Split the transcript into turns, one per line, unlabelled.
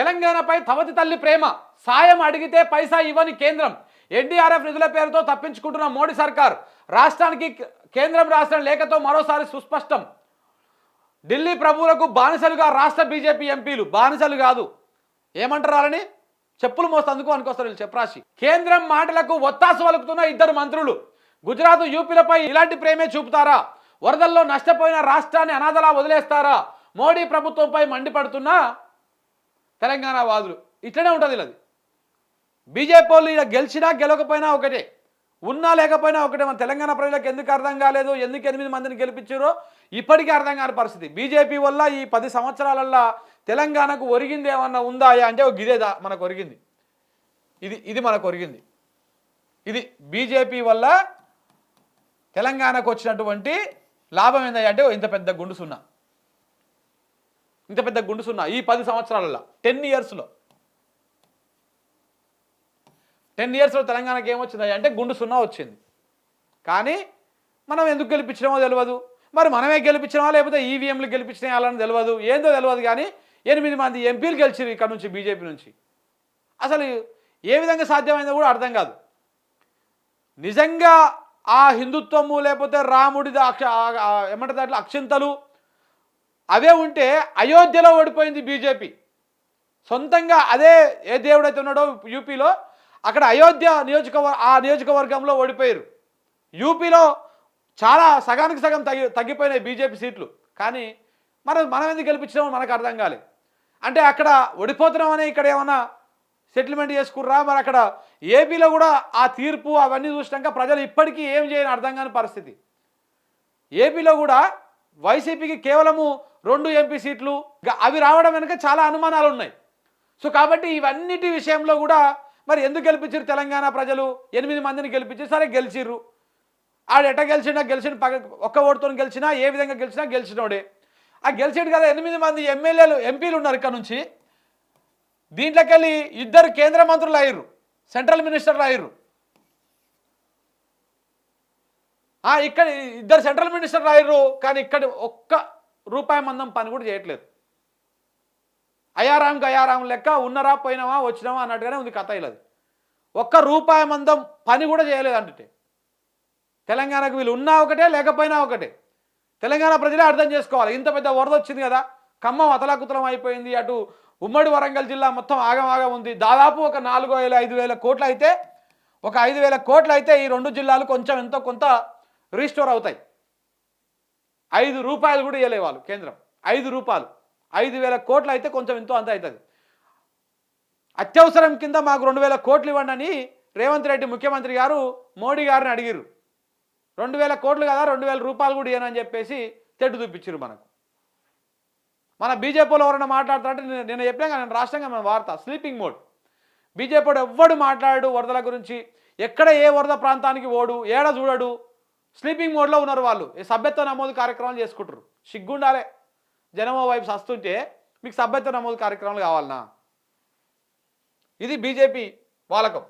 తెలంగాణపై తవతి తల్లి ప్రేమ సాయం అడిగితే పైసా ఇవ్వని కేంద్రం ఎన్డీఆర్ఎఫ్ నిధుల పేరుతో తప్పించుకుంటున్న మోడీ సర్కార్ రాష్ట్రానికి కేంద్రం రాష్ట్రం లేఖతో మరోసారి సుస్పష్టం. ఢిల్లీ ప్రభువులకు బానిసలుగా రాష్ట్ర బీజేపీ ఎంపీలు బానిసలు కాదు. ఏమంటారు వాళ్ళని? చెప్పులు మోస్తందుకు అనుకొస్తారు వీళ్ళు చెప్పరాశి కేంద్రం మాటలకు ఒత్తాసు వలుకుతున్న ఇద్దరు మంత్రులు గుజరాత్ యూపీలపై ఇలాంటి ప్రేమే చూపుతారా? వరదల్లో నష్టపోయిన రాష్ట్రాన్ని అనాథలా వదిలేస్తారా? మోడీ ప్రభుత్వంపై మండిపడుతున్నా? తెలంగాణ వాదులు. ఇట్లనే ఉంటుంది వీళ్ళది బీజేపీ వాళ్ళు ఇలా గెలిచినా గెలవకపోయినా ఒకటే. ఉన్నా లేకపోయినా ఒకటే. మన తెలంగాణ ప్రజలకు ఎందుకు అర్థం కాలేదు? ఎందుకు ఎనిమిది మందిని గెలిపించారో ఇప్పటికీ అర్థం కాని పరిస్థితి. బీజేపీ వల్ల ఈ పది సంవత్సరాలల్లో తెలంగాణకు ఒరిగింది ఏమన్నా ఉందా అంటే ఒక గిదేదా మనకు ఒరిగింది. ఇది ఇది మనకు ఒరిగింది. ఇది బీజేపీ వల్ల తెలంగాణకు వచ్చినటువంటి లాభం ఏంటంటే ఇంత పెద్ద గుండు సున్నా. ఇంత పెద్ద గుండు సున్నా ఈ పది సంవత్సరాలలో టెన్ ఇయర్స్లో టెన్ ఇయర్స్లో తెలంగాణకి ఏమొచ్చింది అంటే గుండు సున్నా వచ్చింది. కానీ మనం ఎందుకు గెలిపించినామో తెలియదు మరి మనమే గెలిపించినామా లేకపోతే ఈవీఎంలు గెలిపించినా వాళ్ళని తెలియదు ఏందో తెలియదు కానీ ఎనిమిది మంది ఎంపీలు గెలిచిరు ఇక్కడ నుంచి బీజేపీ నుంచి. అసలు ఏ విధంగా సాధ్యమైందో కూడా అర్థం కాదు. నిజంగా ఆ హిందుత్వము లేకపోతే రాముడి అక్ష ఏమంటారు దాంట్లో అక్షింతలు అవే ఉంటే అయోధ్యలో ఓడిపోయింది బీజేపీ. సొంతంగా అదే ఏ దేవుడైతే ఉన్నాడో యూపీలో అక్కడ అయోధ్య నియోజకవర్గ ఆ నియోజకవర్గంలో ఓడిపోయారు. యూపీలో చాలా సగానికి సగం తగ్గి తగ్గిపోయినాయి బీజేపీ సీట్లు. కానీ మనం మనం ఎందుకు గెలిపించినామో మనకు అర్థం కాలేదు అంటే అక్కడ ఓడిపోతున్నామని ఇక్కడ ఏమన్నా సెటిల్మెంట్ చేసుకుర్రా? మరి అక్కడ ఏపీలో కూడా ఆ తీర్పు అవన్నీ చూసినాక ప్రజలు ఇప్పటికీ ఏం చేయని అర్థం కాని పరిస్థితి. ఏపీలో కూడా వైసీపీకి కేవలము రెండు ఎంపీ సీట్లు. అవి రావడం వెనుక చాలా అనుమానాలు ఉన్నాయి సో కాబట్టి ఇవన్నిటి విషయంలో కూడా మరి ఎందుకు గెలిపించారు తెలంగాణ ప్రజలు? ఎనిమిది మందిని గెలిపించి సరే గెలిచిర్రు. ఆడు ఎట గెలిచినా గెలిచిన పగ ఒక్క ఓటుతో గెలిచినా ఏ విధంగా గెలిచినా గెలిచినోడే. ఆ గెలిచాడు కదా ఎనిమిది మంది ఎమ్మెల్యేలు ఎంపీలు ఉన్నారు ఇక్కడ నుంచి. దీంట్లోకి వెళ్ళి ఇద్దరు కేంద్ర మంత్రులు అయ్యారు సెంట్రల్ మినిస్టర్లు అయ్యారు ఆ, ఇక్కడ ఇద్దరు సెంట్రల్ మినిస్టర్ రాయరు కానీ ఇక్కడ ఒక్క రూపాయి మందం పని కూడా చేయట్లేదు. అయారాంకి అయారాం లెక్క ఉన్నరా పోయినావా వచ్చినావా అన్నట్టుగానే ఉంది కథ ఇలా ఒక్క రూపాయి మందం పని కూడా చేయలేదు అంటే తెలంగాణకు వీళ్ళు ఉన్నా ఒకటే లేకపోయినా ఒకటే. తెలంగాణ ప్రజలే అర్థం చేసుకోవాలి. ఇంత పెద్ద వరద వచ్చింది కదా ఖమ్మం అతలాకుతలం అయిపోయింది అటు ఉమ్మడి వరంగల్ జిల్లా మొత్తం ఆగమాగం ఉంది. దాదాపు ఒక నాలుగు వేల ఐదు వేల కోట్లు అయితే ఒక ఐదు వేల కోట్లు అయితే ఈ రెండు జిల్లాలు కొంచెం ఎంతో కొంత రీస్టోర్ అవుతాయి. ఐదు రూపాయలు కూడా ఇవ్వలే వాళ్ళు కేంద్రం. ఐదు రూపాయలు. ఐదు వేల కోట్లు అయితే కొంచెం ఎంతో అంత అవుతుంది. అత్యవసరం కింద మాకు రెండు వేల కోట్లు ఇవ్వండి అని రేవంత్ రెడ్డి ముఖ్యమంత్రి గారు మోడీ గారిని అడిగిర్రు. రెండు వేల కోట్లు కదా రెండు వేల రూపాయలు కూడా ఇవ్వనని చెప్పేసి తెడ్డు చూపించారు మనకు. మన బీజేపీలో ఎవరైనా మాట్లాడతారంటే నేను నేను చెప్పినా నేను రాష్ట్రంగా మన వార్త స్లీపింగ్ మోడ్. బీజేపీ ఎవ్వడు మాట్లాడాడు వరదల గురించి. ఎక్కడ ఏ వరద ప్రాంతానికి ఓడు ఏడ చూడడు స్లీపింగ్ మోడ్లో ఉన్నారు వాళ్ళు. ఈ సభ్యత్వ నమోదు కార్యక్రమాలు చేసుకుంటారు. సిగ్గుండాలే. జనమో వైపు వస్తుంటే మీకు సభ్యత్వ నమోదు కార్యక్రమాలు కావాలనా? ఇది బీజేపీ వాలకం.